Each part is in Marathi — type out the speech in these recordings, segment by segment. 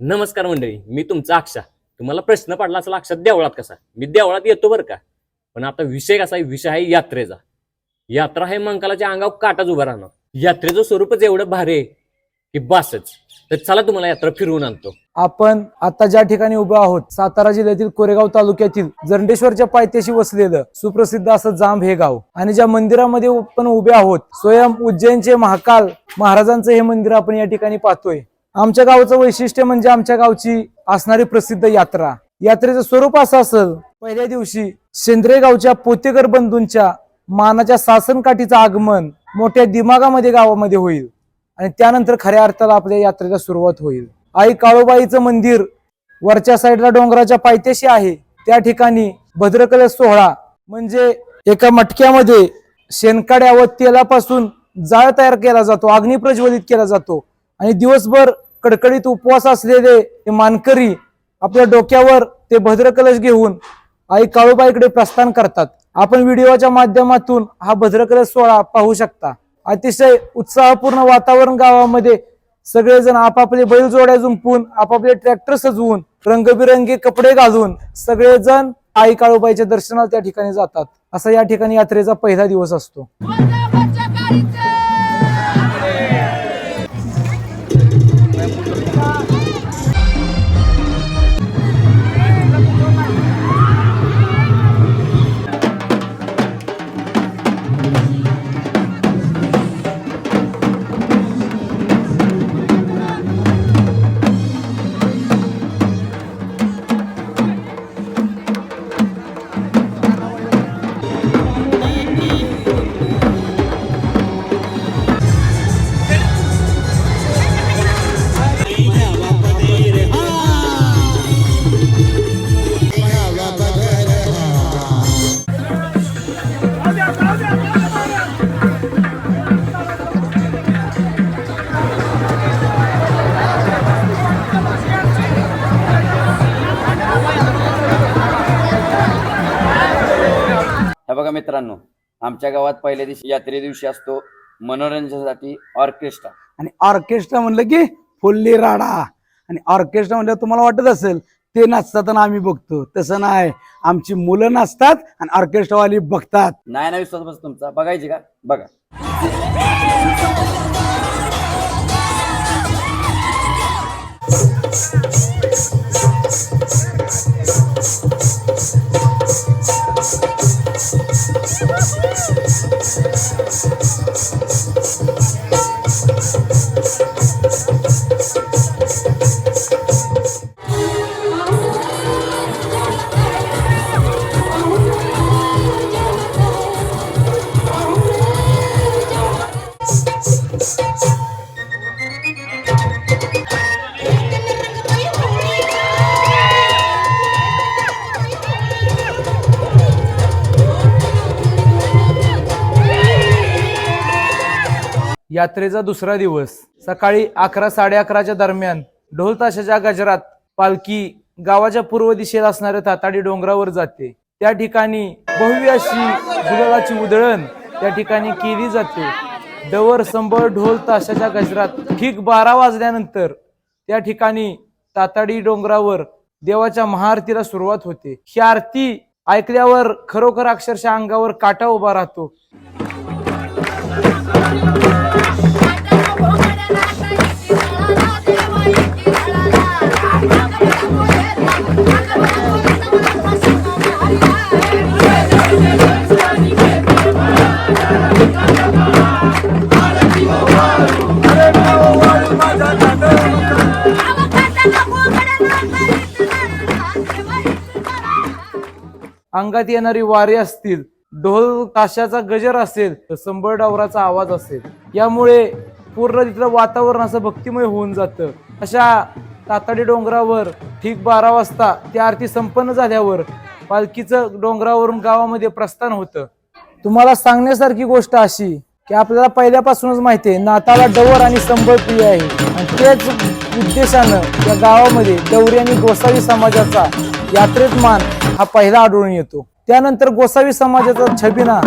नमस्कार मंडळी मी तुमचा अक्षा. तुम्हाला प्रश्न पडला असेल अक्षात देवळात कसा? मी देवळात येतो बरं का? पण आता विषय कसा आहे? विषय आहे यात्रेचा. यात्रा हे मंकालाच्या अंगावर काटाच उभा राहणार यात्रेचं स्वरूपच एवढं भारी आहे की बासच. तर चला तुम्हाला यात्रा फिरवून आणतो. आपण आता ज्या ठिकाणी उभे आहोत सातारा जिल्ह्यातील कोरेगाव तालुक्यातील जरंडेश्वरच्या पायथ्याशी वसलेलं सुप्रसिद्ध असं जांब हे गाव. आणि ज्या मंदिरामध्ये आपण उभे आहोत स्वयं उज्जैनचे महाकाल महाराजांचं हे मंदिर आपण या ठिकाणी पाहतोय. आमच्या गावचं वैशिष्ट्य म्हणजे आमच्या गावची असणारी प्रसिद्ध यात्रा. यात्रेचं स्वरूप असं असेल पहिल्या दिवशी सेंद्रे गावच्या पोतेकर बंधूंच्या मानाच्या सासनकाठीचं आगमन मोठ्या दिमागामध्ये गावामध्ये होईल आणि त्यानंतर खऱ्या अर्थाला आपल्या यात्रेला सुरुवात होईल. आई काळोबाईचं मंदिर वरच्या साईडला डोंगराच्या पायथ्याशी आहे. त्या ठिकाणी भद्रकलश सोहळा म्हणजे एका मटक्यामध्ये शेणकाड्या व तेलापासून जाळ तयार केला जातो अग्नी प्रज्वलित केला जातो आणि दिवसभर कडकडीत उपवास असलेले हे मानकरी आपल्या डोक्यावर ते भद्रकलश घेऊन आई काळोबाईकडे प्रस्थान करतात. आपण व्हिडिओच्या माध्यमातून हा भद्रकलश सोहळा पाहू शकता. अतिशय उत्साहपूर्ण वातावरण गावामध्ये सगळेजण आपापले बैलजोड्या जुंपून आपापले ट्रॅक्टर सजवून रंगबिरंगी कपडे घालून सगळेजण आई काळूबाईच्या दर्शनाला त्या ठिकाणी जातात. असा या ठिकाणी यात्रेचा पहिला दिवस असतो. बघा मित्रांनो आमच्या गावात पहिल्या दिवशी यात्रे दिवशी असतो मनोरंजनासाठी ऑर्केस्ट्रा. आणि ऑर्केस्ट्रा म्हणलं की फुल्ली राडा. आणि ऑर्केस्ट्रा म्हणलं तुम्हाला वाटत असेल ते नाचतात आणि आम्ही बघतो. तसं नाही. आमची मुलं नाचतात आणि ऑर्केस्ट्रावाली बघतात. नाही ना विश्वास बस तुमचा? बघायची का? बघा. यात्रेचा दुसरा दिवस. सकाळी अकरा साडे अकराच्या दरम्यान ढोल ताशाच्या गजरात पालखी गावाच्या पूर्व दिशेला असणाऱ्या ताताडी डोंगरावर जाते. त्या ठिकाणी भव्य अशी गुलालाची उधळण त्या ठिकाणी केली जाते. डवर संबळ ढोल ताशाच्या गजरात ठीक बारा वाजल्यानंतर त्या ठिकाणी ताताडी डोंगरावर देवाच्या महाआरतीला सुरुवात होते. ही आरती ऐकल्यावर खरोखर अक्षरशः अंगावर काटा उभा राहतो. अंगात येणारी वारे असतील ढोल ताशाचा गजर असेल तर संबळ डावराचा आवाज असेल. यामुळे पूर्ण तिथलं वातावरण असं भक्तिमय होऊन जातं. अशा ताताडी डोंगरावर ठीक बारा वाजता ती आरती संपन्न झाल्यावर पालखीचं डोंगरावरून गावामध्ये प्रस्थान होतं. तुम्हाला सांगण्यासारखी गोष्ट अशी की आपल्याला पहिल्यापासूनच माहिती आहे नाताळा डवर आणि संबळ प्रिय आहे. आणि तेच उद्देशानं या गावामध्ये डवरी आणि गोसावी समाजाचा यात्रेत मान हा पहिला आढळून येतो. त्यानंतर गोसावी समाजाचा छबिना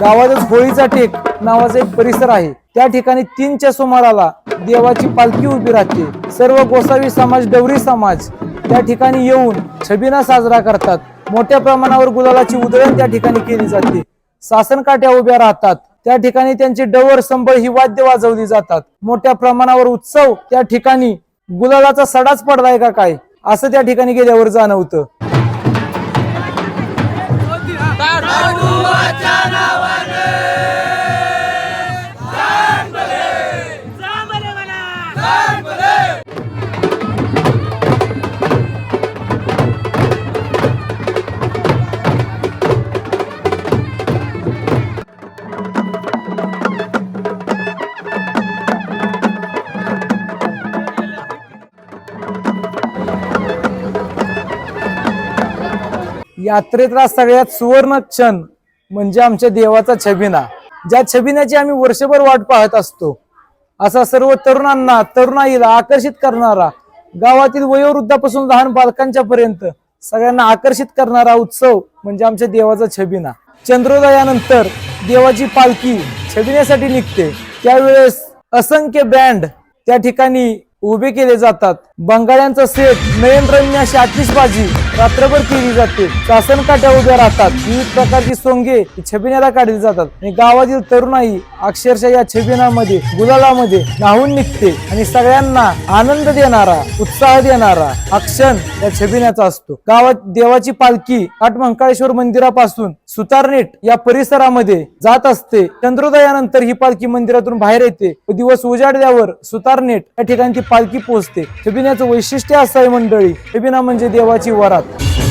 गावातच होळीचा टेक नावाचा एक परिसर आहे. त्या ठिकाणी तीनच्या सुमाराला देवाची पालखी उभी राहते. सर्व गोसावी समाज डवरी समाज त्या ठिकाणी येऊन छबिना साजरा करतात. मोठ्या प्रमाणावर गुलालाची उधळण त्या ठिकाणी केली जाते. सासनकाठ्या उभ्या राहतात. त्या ठिकाणी त्यांची डवर संबळ ही वाद्य वाजवली जातात. मोठ्या प्रमाणावर उत्सव त्या ठिकाणी गुलालाचा सडाच पडलाय का काय? असं त्या ठिकाणी गेल्यावर जाणवतं यात्रेतला सगळ्यात सुवर्ण क्षण म्हणजे आमच्या देवाचा छबिना. ज्या छबिनाची आम्ही वर्षभर वाट पाहत असतो. असा सर्व तरुणांना तरुणाईला आकर्षित करणारा गावातील वयोवृद्धापासून लहान बालकांच्या पर्यंत सगळ्यांना आकर्षित करणारा उत्सव म्हणजे आमच्या देवाचा छबिना. चंद्रोदयानंतर देवाची पालखी छबिण्यासाठी निघते. त्यावेळेस असंख्य बँड त्या ठिकाणी उभे केले जातात. बंगाळ्यांचा सेट नयनरम्य अशी आतिषबाजी रात्रभर केली जाते. शासन काट्या उभ्या राहतात. विविध प्रकारची सोंगे छबिण्याला छबिन्याला काढली जातात. आणि गावातील तरुणाई अक्षरशः या छबिनामध्ये गुलालामध्ये नाहून निघते. आणि सगळ्यांना आनंद देणारा उत्साह देणारा हा क्षण या छबिन्याचा असतो. गावात देवाची पालखी आठमंकाळेश्वर मंदिरापासून सुतारनेट या परिसरामध्ये जात असते. चंद्रोदयानंतर ही पालखी मंदिरातून बाहेर येते. व दिवस उजाडल्यावर सुतारनेट या ठिकाणी ती पालखी पोहोचते. छबिन्याचं वैशिष्ट्य असं आहे मंडळी छबिना म्हणजे देवाची वरात. Yeah.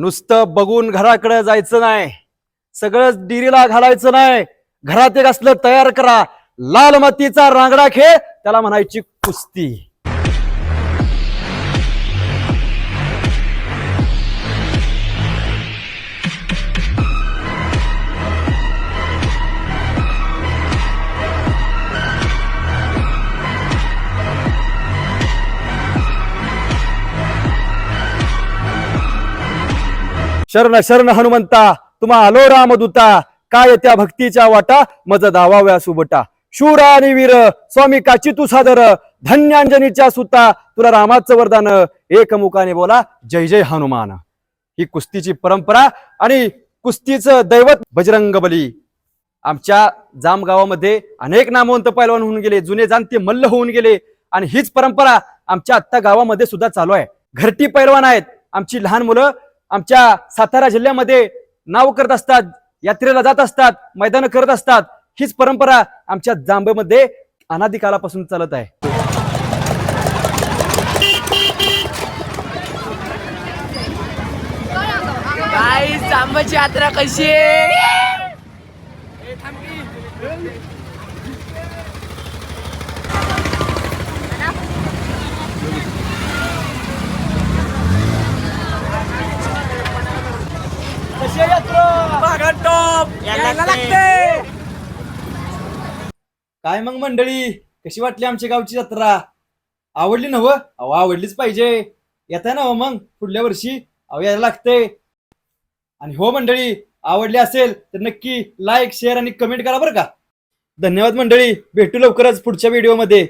नुसतं बघून घराकडे जायचं नाही. सगळं डिरीला घालायचं नाही. घरात एक असलं तयार करा. लाल मातीचा रांगडा खेळ त्याला म्हणायची कुस्ती. शरण शरण हनुमंता तुम्हा आलो रामदूता काय त्या भक्तीच्या वाटा? मज दावाव्या सुबटा. शूर आणि वीर स्वामी काची तू सादर धन्यांजनीच्या सुता तुला रामाचं वरदान. एकमुखाने बोला जय जय हनुमान. ही कुस्तीची परंपरा आणि कुस्तीचं दैवत बजरंग बली. आमच्या जामगावामध्ये अनेक नामवंत पैलवान होऊन गेले जुने जाणते मल्ल होऊन गेले आणि हीच परंपरा आमच्या आत्ता गावामध्ये सुद्धा चालू आहे. घरटी पैलवान आहेत. आमची लहान मुलं आमच्या सातारा जिल्ह्यामध्ये नाव करत असतात यात्रेला जात असतात मैदान करत असतात हीच परंपरा आमच्या जांबेमध्ये अनादी कालापासून चालत आहे. जांबाची यात्रा कशी आहे? काय मग मंडळी? कशी वाटली आमच्या गावची जत्रा? आवडली नव अहो आवडलीच पाहिजे. येताय ना हो मग? पुढल्या वर्षी. अहो यायला लागते. आणि हो मंडळी आवडली असेल तर नक्की लाईक शेअर आणि कमेंट करा बरं का. धन्यवाद मंडळी. भेटू लवकरच पुढच्या व्हिडिओमध्ये